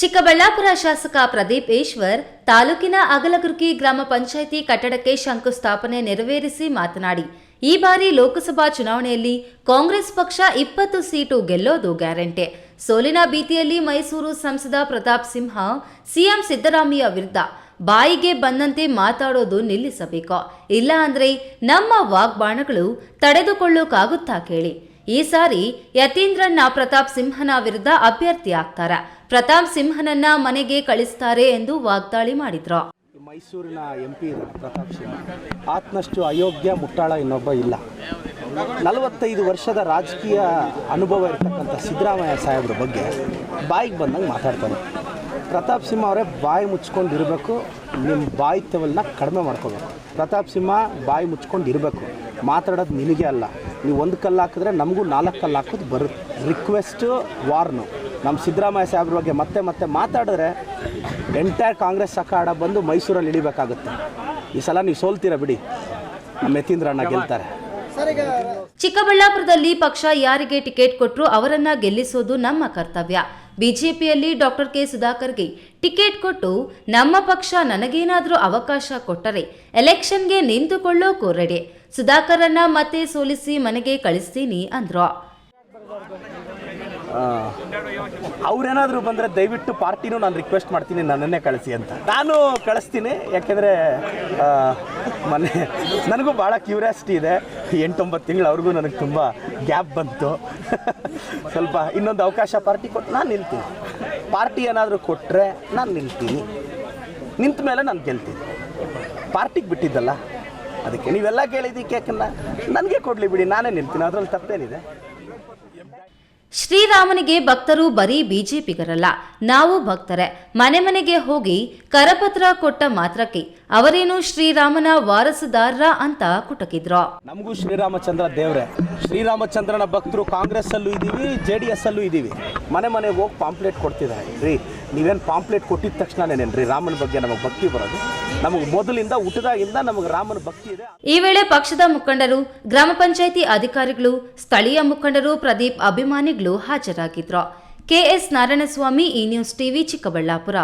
ಚಿಕ್ಕಬಳ್ಳಾಪುರ ಶಾಸಕ ಪ್ರದೀಪ್ ಈಶ್ವರ್ ತಾಲೂಕಿನ ಅಗಲಗುರ್ಕಿ ಗ್ರಾಮ ಪಂಚಾಯಿತಿ ಕಟ್ಟಡಕ್ಕೆ ಶಂಕುಸ್ಥಾಪನೆ ನೆರವೇರಿಸಿ ಮಾತನಾಡಿ, ಈ ಬಾರಿ ಲೋಕಸಭಾ ಚುನಾವಣೆಯಲ್ಲಿ ಕಾಂಗ್ರೆಸ್ ಪಕ್ಷ ಇಪ್ಪತ್ತು ಸೀಟು ಗೆಲ್ಲೋದು ಗ್ಯಾರಂಟಿ. ಸೋಲಿನ ಭೀತಿಯಲ್ಲಿ ಮೈಸೂರು ಸಂಸದ ಪ್ರತಾಪ್ ಸಿಂಹ, ಸಿಎಂ ಸಿದ್ದರಾಮಯ್ಯ ವಿರುದ್ಧ ಬಾಯಿಗೆ ಬಂದಂತೆ ಮಾತಾಡೋದು ನಿಲ್ಲಿಸಬೇಕು. ಇಲ್ಲ ಅಂದ್ರೆ ನಮ್ಮ ವಾಗ್ಬಾಣಗಳು ತಡೆದುಕೊಳ್ಳೋಕಾಗುತ್ತಾ ಕೇಳಿ. ಈ ಸಾರಿ ಯತೀಂದ್ರನ್ನ ಪ್ರತಾಪ್ ಸಿಂಹನ ವಿರುದ್ಧ ಅಭ್ಯರ್ಥಿ ಆಗ್ತಾರ. ಪ್ರತಾಪ್ ಸಿಂಹನನ್ನ ಮನೆಗೆ ಕಳಿಸ್ತಾರೆ ಎಂದು ವಾಗ್ದಾಳಿ ಮಾಡಿದ್ರು. ಮೈಸೂರಿನ ಎಂ ಪಿ ಪ್ರತಾಪ್ ಸಿಂಹ ಆತನಷ್ಟು ಅಯೋಗ್ಯ ಮುಟ್ಟಾಳ ಇನ್ನೊಬ್ಬ ಇಲ್ಲ. ನಲವತ್ತೈದು ವರ್ಷದ ರಾಜಕೀಯ ಅನುಭವ ಇರತಕ್ಕಂಥ ಸಿದ್ದರಾಮಯ್ಯ ಸಾಹೇಬ್ರ ಬಗ್ಗೆ ಬಾಯಿಗೆ ಬಂದಂಗೆ ಮಾತಾಡ್ತಾನೆ ಪ್ರತಾಪ್ ಸಿಂಹ ಅವರೇ ಬಾಯಿ ಮುಚ್ಕೊಂಡು ಇರಬೇಕು ನಿಮ್ಮ ಬಾಯಿತ್ಯವನ್ನ ಕಡಿಮೆ ಮಾಡ್ಕೋಬೇಕು. ಪ್ರತಾಪ್ ಸಿಂಹ ಬಾಯಿ ಮುಚ್ಕೊಂಡು ಇರಬೇಕು ಮಾತಾಡೋದು ನಿನಗೆ ಅಲ್ಲ. ನೀವು ಒಂದು ಕಲ್ಲು ಹಾಕಿದ್ರೆ ನಮಗೂ ನಾಲ್ಕು ಕಲ್ಲು ಹಾಕೋದು ಬರುತ್ತೆ. ರಿಕ್ವೆಸ್ಟು ವಾರ್ನು ನಮ್ಮ ಸಿದ್ದರಾಮಯ್ಯ ಸಾಹೇಬ್ರ ಬಗ್ಗೆ ಮತ್ತೆ ಮತ್ತೆ ಮಾತಾಡಿದ್ರೆ ಎಂಟೈರ್ ಕಾಂಗ್ರೆಸ್ ಸಕಾಡ ಬಂದು ಮೈಸೂರಲ್ಲಿ ಇಳಿಬೇಕಾಗುತ್ತೆ ಈ ಸಲ ನೀವು ಸೋಲ್ತೀರ ಬಿಡಿ? ನಮ್ಮ ಯತೀಂದ್ರಣ್ಣ ಗೆಲ್ತಾರೆ. ಚಿಕ್ಕಬಳ್ಳಾಪುರದಲ್ಲಿ ಪಕ್ಷ ಯಾರಿಗೆ ಟಿಕೆಟ್ ಕೊಟ್ಟರು ಅವರನ್ನ ಗೆಲ್ಲಿಸೋದು ನಮ್ಮ ಕರ್ತವ್ಯ. ಬಿಜೆಪಿಯಲ್ಲಿ ಡಾಕ್ಟರ್ ಕೆ ಸುಧಾಕರ್ಗೆ ಟಿಕೆಟ್ ಕೊಟ್ಟು ನಮ್ಮ ಪಕ್ಷ ನನಗೇನಾದರೂ ಅವಕಾಶ ಕೊಟ್ಟರೆ ಎಲೆಕ್ಷನ್ಗೆ ನಿಂತುಕೊಳ್ಳೋ ರೆಡಿ ಸುಧಾಕರನ್ನ ಮತ್ತೆ ಸೋಲಿಸಿ ಮನೆಗೆ ಕಳಿಸ್ತೀನಿ ಅಂದ್ರು. ಅವ್ರೇನಾದರೂ ಬಂದರೆ ದಯವಿಟ್ಟು ಪಾರ್ಟಿನೂ ನಾನು ರಿಕ್ವೆಸ್ಟ್ ಮಾಡ್ತೀನಿ ನನ್ನನ್ನೇ ಕಳಿಸಿ ಅಂತ. ನಾನು ಕಳಿಸ್ತೀನಿ, ಯಾಕೆಂದರೆ ಮೊನ್ನೆ ನನಗೂ ಭಾಳ ಕ್ಯೂರಿಯಾಸಿಟಿ ಇದೆ. ಎಂಟೊಂಬತ್ತು ತಿಂಗಳು ಅವ್ರಿಗೂ ನನಗೆ ತುಂಬ ಗ್ಯಾಪ್ ಬಂತು. ಸ್ವಲ್ಪ ಇನ್ನೊಂದು ಅವಕಾಶ ಪಾರ್ಟಿ ಕೊಟ್ಟು ನಾನು ನಿಲ್ತೀನಿ. ಪಾರ್ಟಿ ಏನಾದರೂ ಕೊಟ್ಟರೆ ನಾನು ನಿಲ್ತೀನಿ. ನಿಂತ ಮೇಲೆ ನಾನು ಗೆಲ್ತೀನಿ. ಪಾರ್ಟಿಗೆ ಬಿಟ್ಟಿದ್ದಲ್ಲ, ಅದಕ್ಕೆ ನೀವೆಲ್ಲ ಕೇಳಿದ್ದಕ್ಕೆ ಯಾಕನ್ನ? ನನಗೆ ಕೊಡಲಿ ಬಿಡಿ, ನಾನೇ ನಿಲ್ತೀನಿ, ಅದರಲ್ಲಿ ತಪ್ಪೇನಿದೆ. ಶ್ರೀರಾಮನಿಗೆ ಭಕ್ತರು ಬರೀ ಬಿಜೆಪಿಗರಲ್ಲ, ನಾವು ಭಕ್ತರೇ. ಮನೆ ಮನೆಗೆ ಹೋಗಿ ಕರಪತ್ರ ಕೊಟ್ಟ ಮಾತ್ರಕ್ಕೆ ಅವರೇನು ಶ್ರೀರಾಮನ ವಾರಸುದಾರರ ಅಂತ ಕುಟಕಿದ್ರು. ನಮಗೂ ಶ್ರೀರಾಮಚಂದ್ರ ದೇವ್ರೆ. ಶ್ರೀರಾಮಚಂದ್ರನ ಭಕ್ತರು ಕಾಂಗ್ರೆಸ್ ಅಲ್ಲೂ ಇದೀವಿ, ಜೆ ಡಿ ಎಸ್ ಅಲ್ಲೂ ಇದೀವಿ. ಮನೆ ಮನೆಗೆ ಹೋಗಿ ಪಾಂಪ್ಲೆಟ್ ಕೊಡ್ತಿದ್ದಾರೆ. ನೀವೇನು ಪಾಂಪ್ಲೆಟ್ ಕೊಟ್ಟಿದ ತಕ್ಷಣನೇನೇನ್ರಿ ರಾಮನ ಬಗ್ಗೆ ನಮಗೆ ಭಕ್ತಿ ಬರೋದು? ನಮಗೆ ಮೊದಲಿಂದ ಹುಟ್ಟಿದಾಗಿಂದ ನಮಗೆ ರಾಮನ ಭಕ್ತಿ ಇದೆ. ಈ ವೇಳೆ ಪಕ್ಷದ ಮುಖಂಡರು, ಗ್ರಾಮ ಪಂಚಾಯಿತಿ ಅಧಿಕಾರಿಗಳು, ಸ್ಥಳೀಯ ಮುಖಂಡರು, ಪ್ರದೀಪ್ ಅಭಿಮಾನಿಗಳು ಹಾಜರಾಗಿದ್ರು. ಕೆಎಸ್ ನಾರಾಯಣಸ್ವಾಮಿ, ಈ ನ್ಯೂಸ್ ಟಿವಿ ಚಿಕ್ಕಬಳ್ಳಾಪುರ.